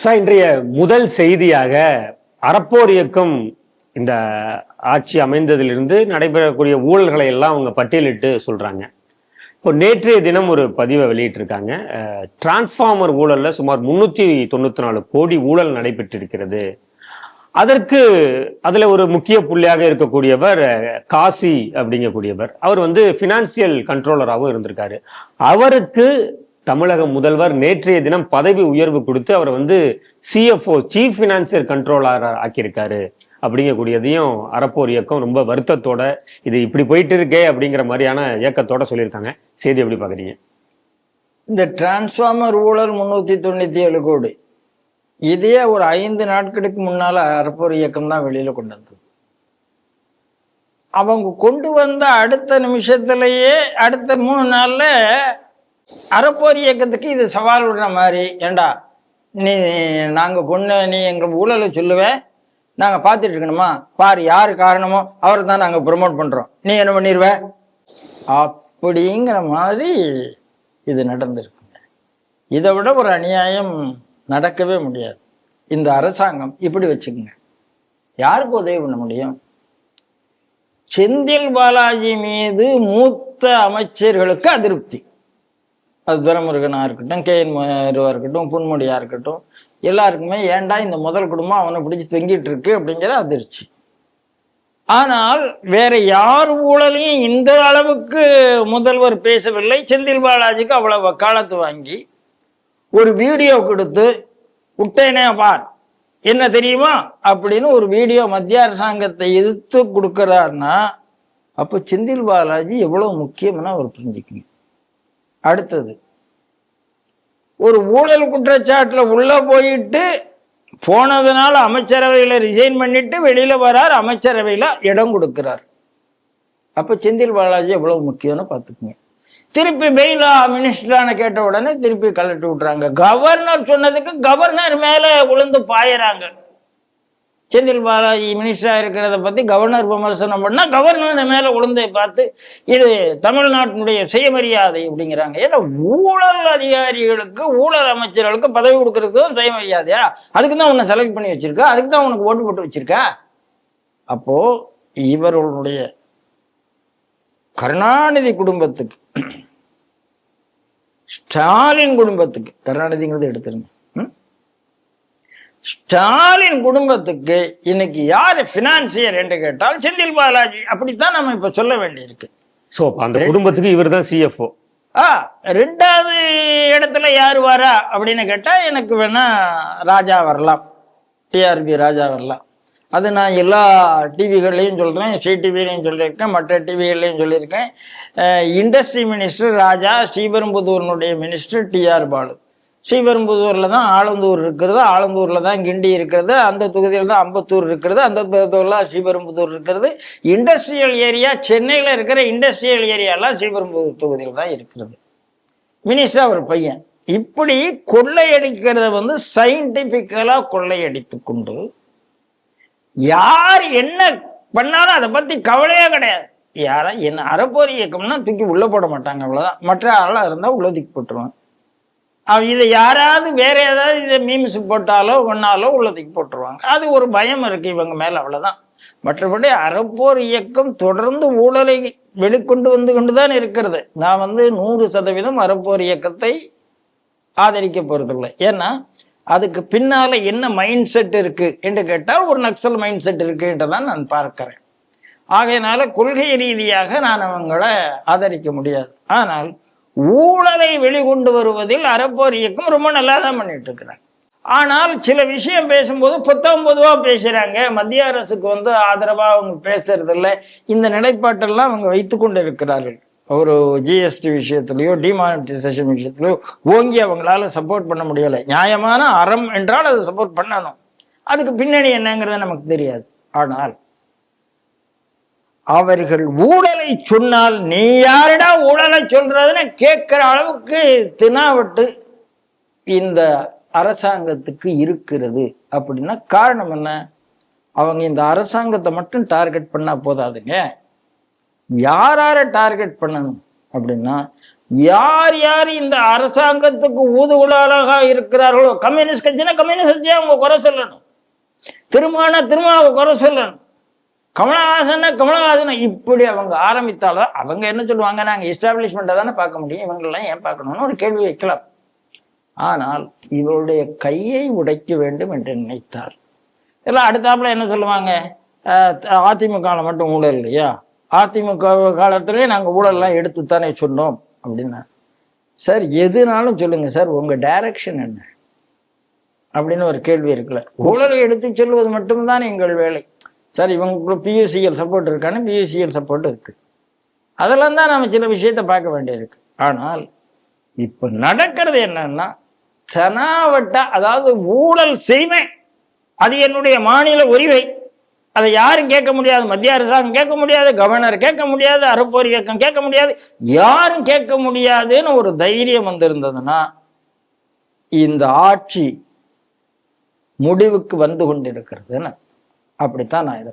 Sir இன்றைய முதல் செய்தியாக அறப்போர் இயக்கம் இந்த ஆட்சி அமைந்ததிலிருந்து நடைபெறக்கூடிய ஊழல்களை எல்லாம் அவங்க பட்டியலிட்டு சொல்றாங்க. இப்போ நேற்றைய தினம் ஒரு பதிவை வெளியிட்டிருக்காங்க. டிரான்ஸ்ஃபார்மர் ஊழலில் சுமார் முன்னூற்றி தொண்ணூற்றி நாலு கோடி ஊழல் நடைபெற்றிருக்கிறது. அதற்கு அதில் ஒரு முக்கிய புள்ளியாக இருக்கக்கூடியவர் காசி அப்படிங்கக்கூடியவர். அவர் வந்து ஃபினான்சியல் கண்ட்ரோலராகவும் இருந்திருக்காரு. அவருக்கு தமிழக முதல்வர் நேற்றைய தினம் பதவி உயர்வு கொடுத்து அவர் வந்து சிஎஃப்ஓ சீஃப் ஃபினான்சியல் கண்ட்ரோலர் ஆக்கியிருக்காரு. அப்படிங்கக்கூடியதையும் அறப்போர் இயக்கம் ரொம்ப வருத்தத்தோட இது இப்படி போயிட்டு இருக்கே அப்படிங்கிற மாதிரியான இயக்கத்தோட சொல்லியிருக்காங்க. செய்தி எப்படி பார்க்குறீங்க? இந்த டிரான்ஸ்ஃபார்மர் ஊழல் முன்னூற்றி தொண்ணூற்றி ஏழு கோடி. இதையே ஒரு ஐந்து நாட்களுக்கு முன்னால் அறப்போர் இயக்கம் தான் வெளியில் கொண்டு வந்தது. அவங்க கொண்டு வந்த அடுத்த நிமிஷத்திலேயே அடுத்த மூணு நாளில் அறப்போர் இயக்கத்துக்கு இது சவால் விடுற மாதிரி. ஏண்டா நீ நாங்க கொண்டு நீ எங்க ஊழலை சொல்லுவ? நாங்க பார்த்துட்டு இருக்கணுமா? பாரு யாரு காரணமோ அவரை தான் நாங்க ப்ரொமோட் பண்றோம். நீ என்ன பண்ணிடுவ அப்படிங்கிற மாதிரி இது நடந்திருக்குங்க இதை விட ஒரு அநியாயம் நடக்கவே முடியாது. இந்த அரசாங்கம் இப்படி வச்சுக்கோங்க. யாருக்கு உதவி பண்ண முடியும்? செந்தில் பாலாஜி மீது மூத்த அமைச்சர்களுக்கு அதிருப்தி. அது துரமுருகனாக இருக்கட்டும் கே என் மருவா இருக்கட்டும் புன்முடியா இருக்கட்டும் எல்லாருக்குமே ஏன்டா இந்த முதல் குடும்பம் அவனை பிடிச்சி தொங்கிட்டு இருக்கு அப்படிங்கிற அதிர்ச்சி. ஆனால் வேற யார் ஊழலையும் இந்த அளவுக்கு முதல்வர் பேசவில்லை. செந்தில் பாலாஜிக்கு அவ்வளவு வக்காலத்து வாங்கி ஒரு வீடியோ கொடுத்து விட்டேனே பார் என்ன தெரியுமா? அப்படின்னு ஒரு வீடியோ மத்திய அரசாங்கத்தை எதிர்த்து கொடுக்குறாருன்னா அப்போ செந்தில் பாலாஜி எவ்வளவு முக்கியம்னு அவர் புரிஞ்சுக்கணும் அடுத்தது. ஒரு ஊழல் குற்றச்சாட்டில் உள்ளே போயிட்டு போனதுனால அமைச்சரவையில் ரிசைன் பண்ணிட்டு வெளியில் வரார் அமைச்சரவையில் இடம் கொடுக்கிறார். அப்போ செந்தில் பாலாஜி எவ்வளவு முக்கியம்னு பார்த்துக்குங்க. திருப்பி பெயிலா மினிஸ்டரான கேட்ட உடனே திருப்பி கலட்டி விட்றாங்க கவர்னர் சொன்னதுக்கு கவர்னர் மேலே உளுந்து பாயறாங்க. செந்தில் பாலாஜி மினிஸ்டரா இருக்கிறத பத்தி கவர்னர் விமர்சனம் பண்ணா கவர்னர் மேல உளுந்தை பார்த்து இது தமிழ்நாட்டினுடைய சுயமரியாதை அப்படிங்கிறாங்க. ஏன்னா ஊழல் அதிகாரிகளுக்கு ஊழல் அமைச்சர்களுக்கு பதவி கொடுக்கறதுக்கு தான் சுயமரியாதையா? அதுக்கு தான் உன்னை செலக்ட் பண்ணி வச்சிருக்கா. அதுக்கு தான் உனக்கு ஓட்டு போட்டு வச்சிருக்கா. அப்போ இவர்களுடைய கருணாநிதி குடும்பத்துக்கு ஸ்டாலின் குடும்பத்துக்கு கருணாநிதிங்கிறத எடுத்துருங்க. ஸ்டாலின் குடும்பத்துக்கு இன்னைக்கு யாரு பினான்சியர் என்று கேட்டால் செந்தில் பாலாஜி. அப்படித்தான் நம்ம இப்ப சொல்ல வேண்டியிருக்கு. ஸோ அந்த குடும்பத்துக்கு இவர் தான் சிஎஃப்ஓ ஆ ரெண்டாவது இடத்துல யார் வரா அப்படின்னு கேட்டா எனக்கு வேணா ராஜா வரலாம். டிஆர்பி ராஜா வரலாம். அது நான் எல்லா டிவிகள்லையும் சொல்கிறேன் டிவிலையும் சொல்லியிருக்கேன் மற்ற டிவிகள்லையும் சொல்லியிருக்கேன். இண்டஸ்ட்ரி மினிஸ்டர் ராஜா ஸ்ரீபெரும்புதூரினுடைய மினிஸ்டர் டிஆர் பாலு. ஸ்ரீபெரும்புதூரில் தான் ஆலந்தூர் இருக்கிறது ஆலந்தூரில் தான் கிண்டி இருக்கிறது அந்த தொகுதியில் தான் அம்பத்தூர் இருக்கிறது அந்த தொகுதியில் ஸ்ரீபெரும்புதூர் இருக்கிறது. இண்டஸ்ட்ரியல் ஏரியா சென்னையில் இருக்கிற இண்டஸ்ட்ரியல் ஏரியாலாம் ஸ்ரீபெரும்புதூர் தொகுதியில் தான் இருக்கிறது மினிஸ்டர் ஒரு பையன். இப்படி கொள்ளையடிக்கிறத வந்து சயின்டிஃபிக்கலாக கொள்ளையடித்து கொண்டு யார் என்ன பண்ணாலும் அதை பற்றி கவலையே கிடையாது. யாரா என்ன அறப்போர் இயக்கம்னா தூக்கி உள்ளே போட மாட்டாங்க அவ்வளோதான் மற்ற ஆளாக இருந்தால் உள்ளே தூக்கி போட்டுருவாங்க. இதை யாராவது வேற ஏதாவது இதை மீம்ஸ் போட்டாலோ ஒன்னாலோ உள்ளதுக்கு போட்டுருவாங்க. அது ஒரு பயம் இருக்கு இவங்க மேல அவ்வளவுதான். மற்றபடி அறப்போர் இயக்கம் தொடர்ந்து ஊழலை வெளிக்கொண்டு வந்து கொண்டுதான் இருக்கிறது. நான் வந்து நூறு சதவீதம் அறப்போர் இயக்கத்தை ஆதரிக்க போறதில்லை. ஏன்னா அதுக்கு பின்னால என்ன மைண்ட் செட் இருக்கு என்று கேட்டால் ஒரு நக்சல் மைண்ட் செட் இருக்கு என்றுதான் நான் பார்க்கிறேன். ஆகையினால கொள்கை ரீதியாக நான் அவங்கள ஆதரிக்க முடியாது. ஆனால் ஊழலை வெளிக்கொண்டு வருவதில் அறப்போர் இயக்கம் ரொம்ப நல்லா தான் பண்ணிட்டு இருக்கிறாங்க ஆனால் சில விஷயம் பேசும்போது புத்தகம் பொதுவாக பேசுறாங்க. மத்திய அரசுக்கு வந்து ஆதரவா அவங்க பேசுறதில்ல. இந்த நிலைப்பாட்டெல்லாம் அவங்க வைத்து கொண்டு இருக்கிறார்கள் ஒரு ஜிஎஸ்டி விஷயத்திலையோ டிமானிட்டைசேஷன் விஷயத்திலையோ ஓங்கி அவங்களால சப்போர்ட் பண்ண முடியலை. நியாயமான அறம் என்றால் அதை சப்போர்ட் பண்ணணும். அதுக்கு பின்னணி என்னங்கிறது நமக்கு தெரியாது. ஆனால் அவர்கள் ஊழலை சொன்னால் நீ யாருடா ஊழலை சொல்றதுன்னு கேட்கிற அளவுக்கு தினாவட்டு இந்த அரசாங்கத்துக்கு இருக்கிறது. அப்படின்னா காரணம் என்ன? அவங்க இந்த அரசாங்கத்தை மட்டும் டார்கெட் பண்ணா போதாதுங்க. யார் யாரை டார்கெட் பண்ணணும் அப்படின்னா யார் யார் இந்த அரசாங்கத்துக்கு ஊதுகுழலாக இருக்கிறார்களோ கம்யூனிஸ்ட் கட்சினா கம்யூனிஸ்ட் கட்சியை அவங்க குறை சொல்லணும். திருமானா அவங்க குறை சொல்லணும். கமலஹாசன் கமலஹாசன் இப்படி அவங்க ஆரம்பித்தாலும் அவங்க என்ன சொல்லுவாங்க? நாங்க எஸ்டாப்ளிஷ்மெண்ட்டை தானே பார்க்க முடியும். இவங்களெல்லாம் ஏன் பார்க்கணும்னு ஒரு கேள்வி வைக்கலாம். ஆனால் இவருடைய கையை உடைக்க வேண்டும் என்று நினைத்தார். எல்லாம் அடுத்தாப்புல என்ன சொல்லுவாங்க? அதிமுக அதிமுகவில் மட்டும் ஊழல் இல்லையா? அதிமுக காலத்திலே நாங்கள் ஊழல்லாம் எடுத்துத்தானே சொன்னோம் அப்படின்னா சார் எதுனாலும் சொல்லுங்க சார் உங்க டைரக்ஷன் என்ன? அப்படின்னு ஒரு கேள்வி இருக்குல்ல. ஊழலை எடுத்து சொல்வது மட்டும்தான் எங்கள் வேலை. சார் இவங்க பியூசிஎல் சப்போர்ட் இருக்கான்னு பியூசிஎல் சப்போர்ட் இருக்குது அதெல்லாம் தான் நம்ம சில விஷயத்தை பார்க்க வேண்டியிருக்கு. ஆனால் இப்போ நடக்கிறது என்னன்னா தனாவட்ட அதாவது ஊழல் செய்வேன். அது என்னுடைய மாநில உரிமை. அதை யாரும் கேட்க முடியாது. மத்திய அரசாங்கம் கேட்க முடியாது. கவர்னர் கேட்க முடியாது. அறப்போர் இயக்கம் கேட்க முடியாது. யாரும் கேட்க முடியாதுன்னு ஒரு தைரியம் வந்திருந்ததுன்னா இந்த ஆட்சி முடிவுக்கு வந்து கொண்டிருக்கிறதுன்னு அப்படித்தான் நான் இதை